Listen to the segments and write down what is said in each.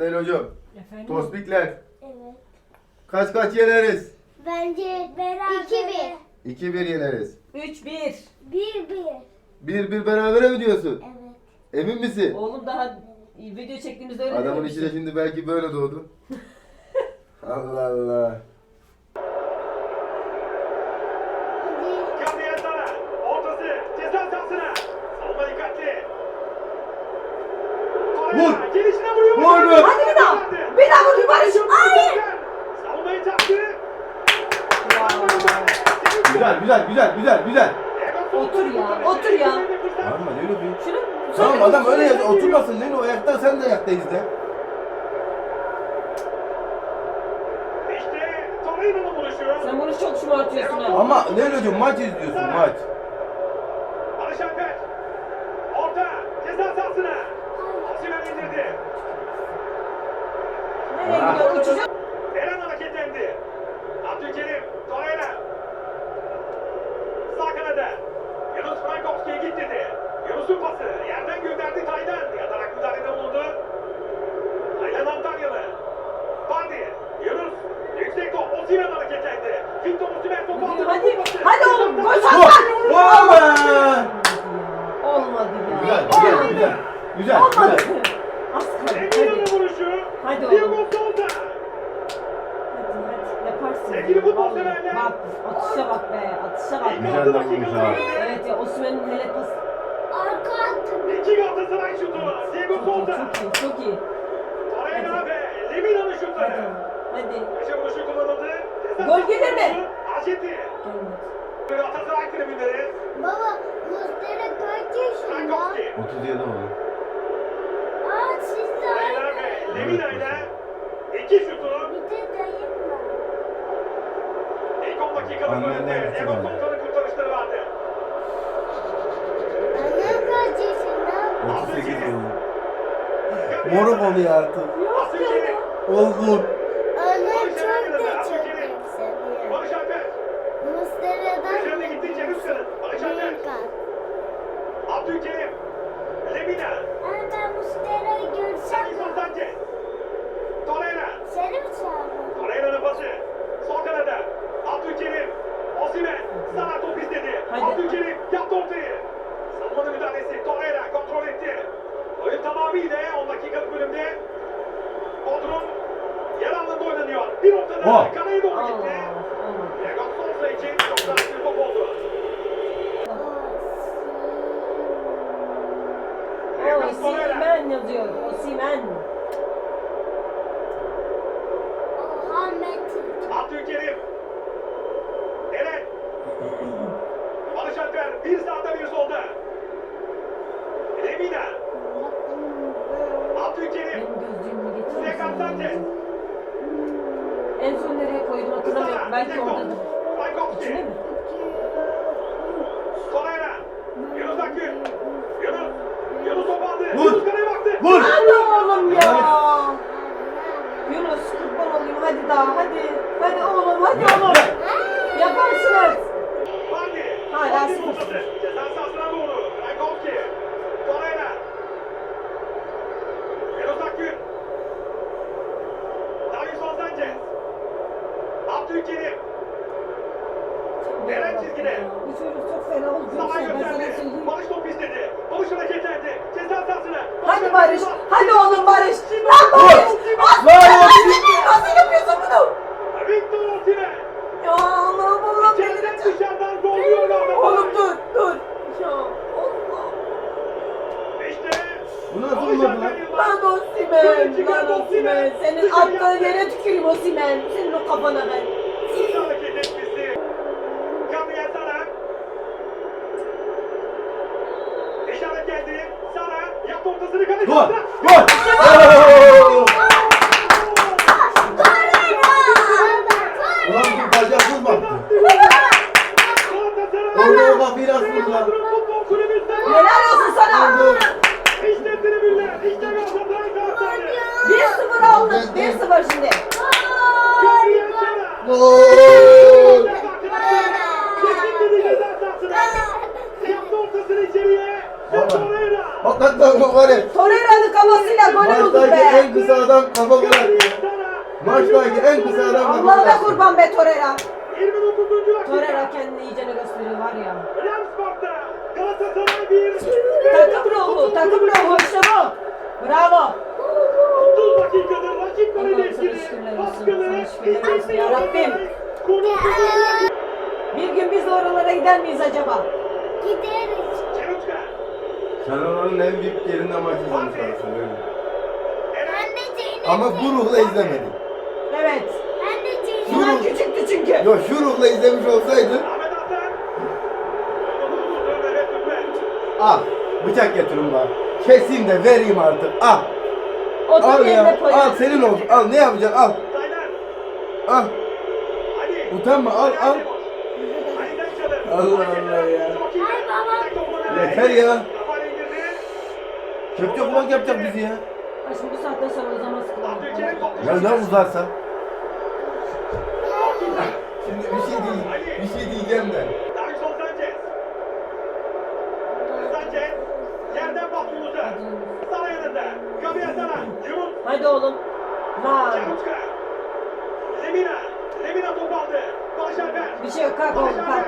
Değil hocam. Efendim? Tospikler. Evet. Kaç kaç yeneriz? Bence beraber. 2-1 yeneriz. 3-1. 1-1. 1-1 berabere mi diyorsun? Evet. Emin misin? Oğlum daha video çektiğimizde öyle Adamın içi de şimdi belki böyle doğdu. Allah Allah. Vur. Torreira Gelişine vuruyor. Vur. Hadi bir daha. Bir daha vur Barış. Hayır. Güzel güzel güzel güzel güzel. Otur ya, otur ya. Bağırma ne öyle bir. Şunu Tamam adam öyle yaz oturmasın ne o ayakta sen de ayakta izle. Sen bunu çok şımartıyorsun ha. Ama ne öyle hocam maç izliyorsun maç. Barış Alper. Orta. Ceza sahasına. Osimhen indirdi. Nereye gidiyor? Uçacak. Eren hareketlendi. Abdülkerim. Torreira. Sağ kanada. Yunus Frankowski'ye git dedi. Yunus'un pası. Yerden gönderdi Taylan. Yatarak müdahalede bulundu. Taylan Antalyalı. Bardi. Yunus. Yüksek top. Osimhen hareketlendi. Victor Osimhen topu aldı. Hadi, hadi oğlum, koş Vur! Hasan. Vur be! Olmadı ya. Güzel güzel Olmadı. güzel. Güzel Olmadı. güzel. Az kaldı. Eminönü Hadi. vuruşu. Hadi oğlum. Diego Souza. Hadi hadi. Yaparsın. Sevgili futbol severler. Bak atışa bak be. Atışa bak. Güzel de vurmuş ha. Evet ya Osman'ın hele pas. Arka attım. İki Galatasaray şutu. Diego Souza. çok iyi, çok iyi. Torreira ve Lemina'nın Hadi. şutları. Hadi. Köşe vuruşu kullanıldı. Gol gelir mi? Arjantin. Gelmedi. Galatasaray tribünleri. Baba Mustera kaç yaşında? Frankowski. 37 oldu. Aa siz de aynı. ve Lemina ile iki şutu. Bir de dakikalık var? Souta'nın kurtarışları vardı. Annem kaç yaşında? 38 oldu. Moruk oluyor artık. Olgun. Annem çok da çok seviyor. Barış Alper. Mustera'dan Üzerine gittikçe Rüzgar'ın. Barış Alper. büyük at. Abdülkerim. Lemina. Anne ben Mustera'yı görsem Davison Sanchez. Torreira. seni mi çağırırım? Torreira'nın pası. Sol kanada. Abdülkerim. Osimhen. Sana top istedi. Haydi. Abdülkerim yaptı ortayı. Savunmanın müdahalesi. Torreira kontrol etti. Oyun tamamıyla 10 dakikalık bölümde Bodrum yer altında oynanıyor. Bir ortada Oh. kaleye doğru gitti. Egon Souza için çok bir top oldu. Osimen yazıyor. Osimen. Ahmet. Abdülkerim. Eren. Barış Alper bir sağda bir solda. Lemina. Abdülkerim. Benim gözlüğümü getirir Zekan Sanchez. misin? En son nereye koydum hatırlamıyorum. Belki oradadır. İçine Frankowski. mi? Torreira. Yunus Akgül. Yunus. Yunus topu aldı. Vur. Yunus kaleye baktı. Vur. Hadi oğlum ya. Yunus kurban olayım hadi daha hadi. Hadi oğlum hadi oğlum. Yaparsınız. Vardy. Hala Vardy sıfır. ortası. Ceza sahasına doğru. Frankowski. Torreira. Yunus Akgül. Davison Sanchez. Abdülkerim. Eren çizgide. Bu çocuk çok fena oldu. Savaş Ben sana gönderdi. söyleyeyim. Barış top istedi. Barış hareketlendi. Ceza sahasına. Hadi Barış. Hadi oğlum Barış. Lan Barış. Lan oğlum. nasıl, yapıyorsun bunu? Ya Allah'ım Allah'ım delireceğim. dışarıdan zorluyor Galatasaray. Oğlum dur dur. Ya Allah. İşte Bu nasıl Barış olmadı lan? Lan Osimen. Lan Osimen. Senin attığın yere tüküreyim Osimen. Senin o kafana ben. İlk hareket etmesi. Gabriel Sara. İşaret geldi. Sara yaptı ortasını kaleci. Gol! Gol! Oo! Ulan bu bacasız mı attı? Orada bak biraz vurdular. Futbol kulübünden. Helal olsun sana. İşte tribünler. İşte Galatasaray taraftarı. 1-0 aldık. 1-0 şimdi. Gabriel Sara. Gol! Kesin dedi ceza sahasına. Yaptı ortasını içeriye. Ve Baba. Torreira. Bak Hakikaten var ya. Torreira'nın kafasıyla golü bulduk Maçtaki en be. kısa adam kafa gol attı. Maçtaki en kısa adam kafa gol Allah'ına kurban be Torreira. 29. dakika. Torreira kendini iyicene gösteriyor var ya. Ramsbach'ta Galatasaray 1. Takım ruhu, takım ruhu işte bu. Bravo. 30 dakikadır rakip kalede etkili. Baskılı. Rabbim. Bir gün biz de oralara gider miyiz acaba? Gideriz. Onun en büyük yerinde maç izlemiş olsun öyle. Ben de Zeynep. Ama bu ruhla izlemedim. Evet. Ben de Zeynep. Küçüktü çünkü. Yo şu ruhla izlemiş olsaydın Ahmet Hasan. Al bıçak getirin bana. Keseyim de vereyim artık al. Otur Al yerine ya koy. al senin olsun al ne yapacaksın al. Taylan. Al. Ali. Utanma al al. Ali'den çalır. Allah Allah ya. Ay baba. Yeter ya. Kafa indirdi. Köpçe kulak yapacak bizi ya. Ay Şimdi bu saatten sonra o zaman Abdülkerim sıkılalım. toplu Ya ne uzarsa. Şimdi bir şey değil, bir şey diyeceğim de. Hadi oğlum. Lan. Bir şey yok kalk oğlum kalk.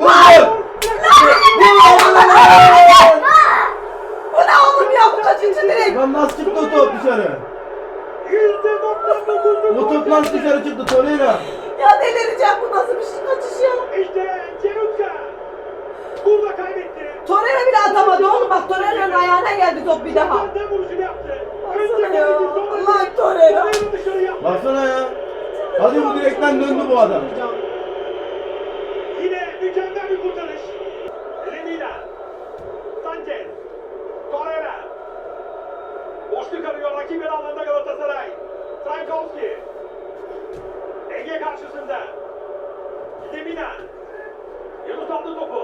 Vur! Bu ne oğlum ya bu kaçıncı direk? Lan nasıl çıktı o top dışarı? O top nasıl dışarı çıktı Torreira? Ya delireceğim bu nasıl bir şey kaçış ya? İşte Çerutka. Burada kaybetti. Torreira bile atamadı oğlum bak Torreira'nın ayağına geldi top bir daha. Baksana ya. Allah Torreira. Baksana ya. Hadi bu direkten döndü bu adam. Yine mükemmel bir kurtarış. Lemina. Sanchez. Torreira. Boşluk arıyor rakibin alanında Galatasaray. Frankowski. Ege karşısında. Lemina. Yunus aldı topu.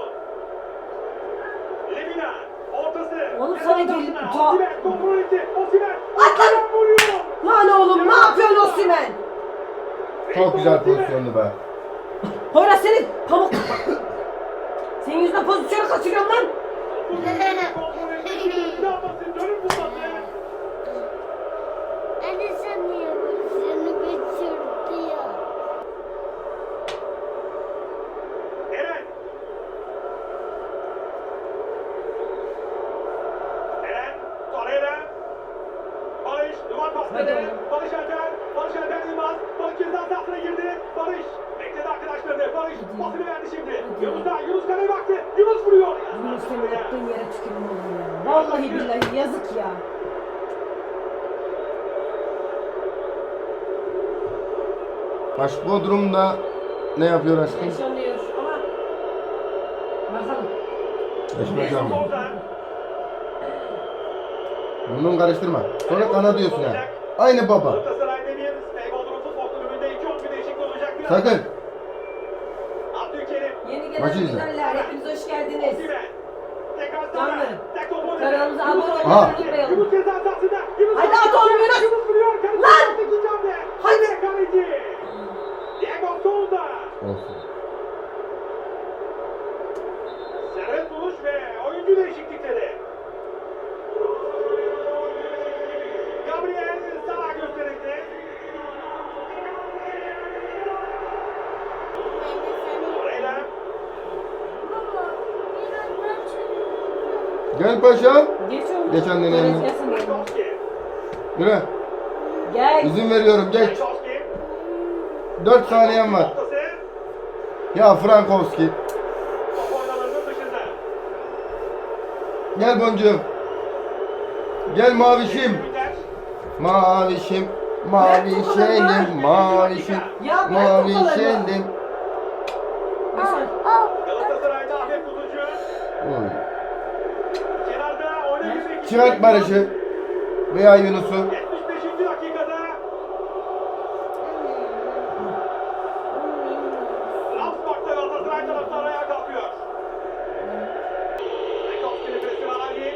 Lemina. Ortası. Oğlum sana Eren gelip karşısına. ta- Osimhen kontrol etti. Osimhen. At lan! Osimhen vuruyor. Lan oğlum ne yapıyorsun Osimhen? Çok güzel pozisyondu be. Poyraz senin pamuk. Senin yüzünden pozisyonu kaçırıyorum lan. Kontrol etti. Ne yapmasın? Dönüp vurması. Anne sen niye pozisyonu kaçırdı ya? Eren. Eren. Torreira. Barış. Duvar Hadi pasladı. oğlum. Barış Alper. Barış Alper Yılmaz. Barış ceza sahasına girdi. Barış. Bekledi arkadaşlarını. Barış. Pasını verdi şimdi. Yunus da. Yunus kaleye baktı. Yunus vuruyor. Bunu senin attığın yere tükürüm oğlum ya. Vallahi billahi yazık ya. Aşk Bodrum'da ne yapıyor aşkım? Yaşanıyor ama bakalım. Orada. Bunu karıştırma. Sonra kana diyorsun ya. Aynı baba. Sakın. Abdülkerim. Yeni gelen Maçı izle. hepiniz hoş geldiniz. Canlarım. Kanalımıza abone olmayı unutmayalım. Sahasında. Yunus Hadi at oğlum Yunus. Lan! Souza. Olsun. Paşam. Geç oğlum. Geç Poyraz yanına. Yürü. Gel. İzin veriyorum geç. Frankowski. 4 saniyen var. Ya Frankowski. Gel boncuğum. Gel mavişim. Mavişim. Ya bırak topalarını. Mavişelim. Mesaj. Al. Galatasaray'da Ahmet Kutucu. Çıkart Barış'ı. Veya Yunus'u. 75. dakikada Ramsbach'ta Galatasaray taraftarı ayağa kalkıyor. Frankowski'nin presi var Ali.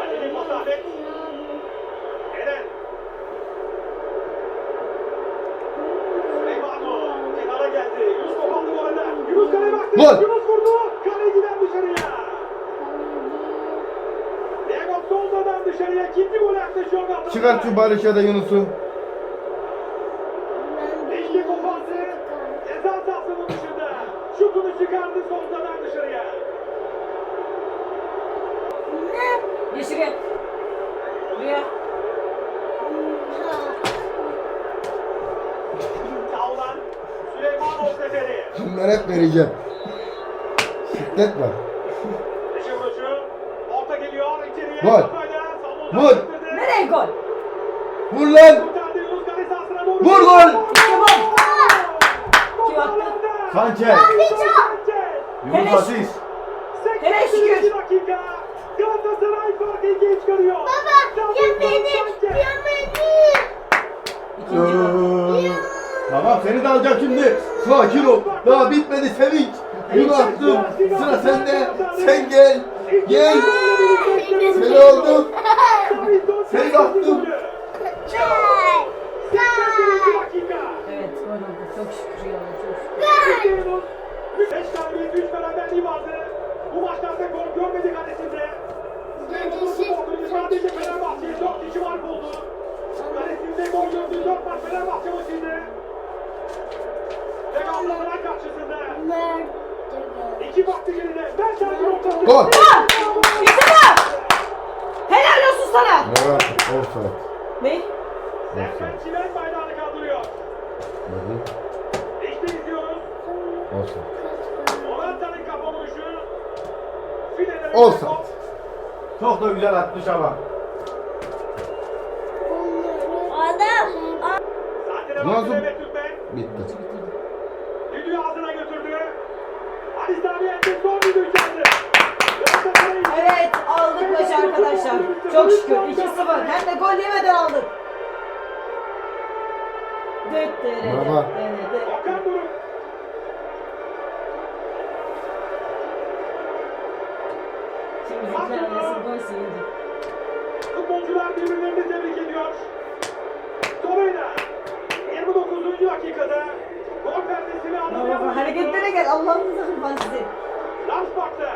Ali'nin pası Ahmet. Eren. Süleymano. Kenara geldi. Yunus top aldı bu arada. Yunus kaleye baktı. Gol. Yunus vurdu. Kale giden dışarıya. dışarıya ikinci gol attı şu anda. Çıkart şu Barış ya da Yunus'u. İşte kopansı. Ceza sahasının dışında. Şutunu çıkardı soldadan dışarıya. Yeşil'e. Buraya. Sağlan. Süleyman Ozdeferi. Ben hep vereceğim. Şiddet var. Dışı vuruşu. Orta geliyor. içeriye. Gol. Vur. Nereye gol? Vur lan! Vur gol! Sanchez. Yunus Aziz. Hele şükür. dakika. Galatasaray farkı ikiye çıkarıyor. Baba. İkinci gol. Ee, Tamam seni de alacağım şimdi. Sakin ol. Daha bitmedi sevinç. Bunu attım. Sıra sende. Sen gel. Gel. Seni aldım. Seni attım. Evet gol oldu. Çok şükür ya. Çok şükür. Yunus. Beş galibiyet, üç beraberliği vardı. Bu maçlarda gol görmedi kalesinde. Sport'un sadece Fenerbahçe'ye dört kişi var oldu. Kalesinde gol gördü dört maç Fenerbahçe maçıydı. Ve Galatasaray karşısında iki baktı geride. Ben sana ortası. Gol. Bu. Helal olsun sana. Evet. Offside. Ne? Serkan Çimen bayrağını kaldırıyor. Bakayım. İşte izliyoruz. Offside. Moranta'nın kafa vuruşu. Filelere Olsun. top. Çok da güzel atmış ama. Adam. Saatine Nazım. baktı Mehmet Türkmen. Bitti. Düdüğü ağzına götürdü. Ali Sami Yen'de son düdüğü çaldı. Evet aldık maçı arkadaşlar. Çok şükür 2-0. Hem de gol yemeden aldık. Dırı dıt Bravo. Buruk. Şimdi bizimkiler arasında gol sevinci. Futbolcular birbirlerini tebrik ediyor. Torreira 29. dakikada gol perdesini baba hareketlere gel Allah'ını sakın ben sizi. Lars Bak'ta